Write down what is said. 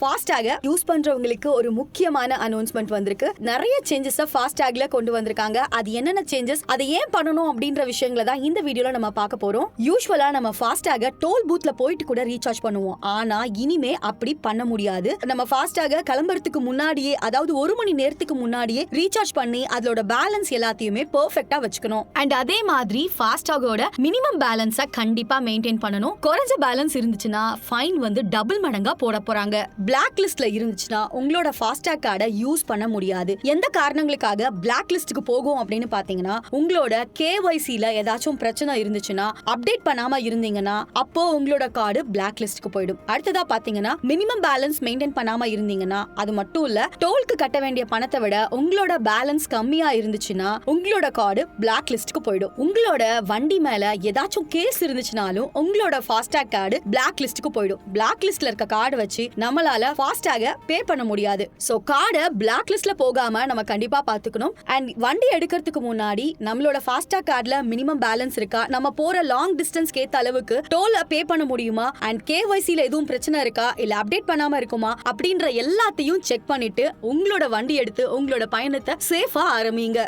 ஃபாஸ்டாக use பண்றவங்களுக்கு ஒரு முக்கியமான அனௌன்ஸ்மெண்ட் வந்திருக்கு. நிறைய சேஞ்சஸ் ஃபாஸ்டாக்ல கொண்டு வந்திருக்காங்க. அது என்னென்ன சேஞ்சஸ் அதை ஏன் பண்ணணும் அப்படின்ற விஷயங்களை தான் இந்த வீடியோல நம்ம பார்க்க போறோம். யூஸ்வலா நம்ம ஃபாஸ்டாக டோல் பூத்ல போயிட்டு கூட ரீசார்ஜ் பண்ணுவோம். ஆனா இனிமே அப்படி பண்ண முடியாது. நம்ம ஃபாஸ்டாக கிளம்புறதுக்கு முன்னாடியே அதாவது ஒரு மணி நேரத்துக்கு முன்னாடியே ரீசார்ஜ் பண்ணி அதோட பேலன்ஸ் எல்லாத்தையுமே பெர்ஃபெக்டா வச்சுக்கணும். அண்ட் அதே மாதிரி ஃபாஸ்டாகோட மினிமம் பேலன்ஸை கண்டிப்பா மெயின்டைன் பண்ணணும். குறைஞ்ச பேலன்ஸ் இருந்துச்சுன்னா ஃபைன் வந்து டபுள் மடங்கா போட போறாங்க. பிளாக் லிஸ்ட்ல இருந்துச்சுன்னா உங்களோட ஃபாஸ்டாக் கார்டை யூஸ் பண்ண முடியாது. எந்த காரணங்களுக்காக பிளாக் லிஸ்ட்டுக்கு போகும் அப்படின்னு பாத்தீங்கன்னா உங்களோட கேஒய்சில ஏதாச்சும் பிரச்சனை இருந்துச்சுன்னா அப்டேட் பண்ணாம இருந்தீங்கன்னா அப்போ உங்களோட கார்டு பிளாக் லிஸ்ட்டுக்கு போயிடும். அடுத்ததா பாத்தீங்கன்னா மினிமம் பேலன்ஸ் மெயின்டைன் பண்ணாம இருந்தீங்கன்னா அது மட்டும் இல்ல டோலுக்கு கட்ட வேண்டிய பணத்தை விட உங்களோட பேலன்ஸ் கம்மியா இருந்துச்சுன்னா உங்களோட கார்டு பிளாக் லிஸ்ட்டுக்கு போயிடும். உங்களோட வண்டி மேல ஏதாச்சும் கேஸ் இருந்துச்சுனாலும் உங்களோட ஃபாஸ்டாக் கார்டு பிளாக் லிஸ்ட்டுக்கு போயிடும். பிளாக் லிஸ்ட்ல இருக்க கார்டு வச்சு நம்மளால ஃபாஸ்டாக பே பண்ண முடியாது. சோ கார்டை பிளாக் லிஸ்ட்ல போகாம நம்ம கண்டிப்பா பாத்துக்கணும். அண்ட் வண்டி எடுக்கிறதுக்கு முன்னாடி நம்மளோட ஃபாஸ்டாக் கார்டுல மினிமம் பேலன்ஸ் இருக்கா? நம்ம போற லாங் டிஸ்டன்ஸ் ஏத்த அளவுக்கு டோல பே பண்ண முடியுமா? அண்ட் கேஒய்சில எதுவும் பிரச்சனை இருக்கா? இல்ல அப்டேட் பண்ணாம இருக்குமா? அப்படின்ற எல்லாத்தையும் செக் பண்ணிட்டு உங்களோட வண்டி எடுத்து உங்களோட பயணத்தை சேஃபா ஆரம்பிங்க.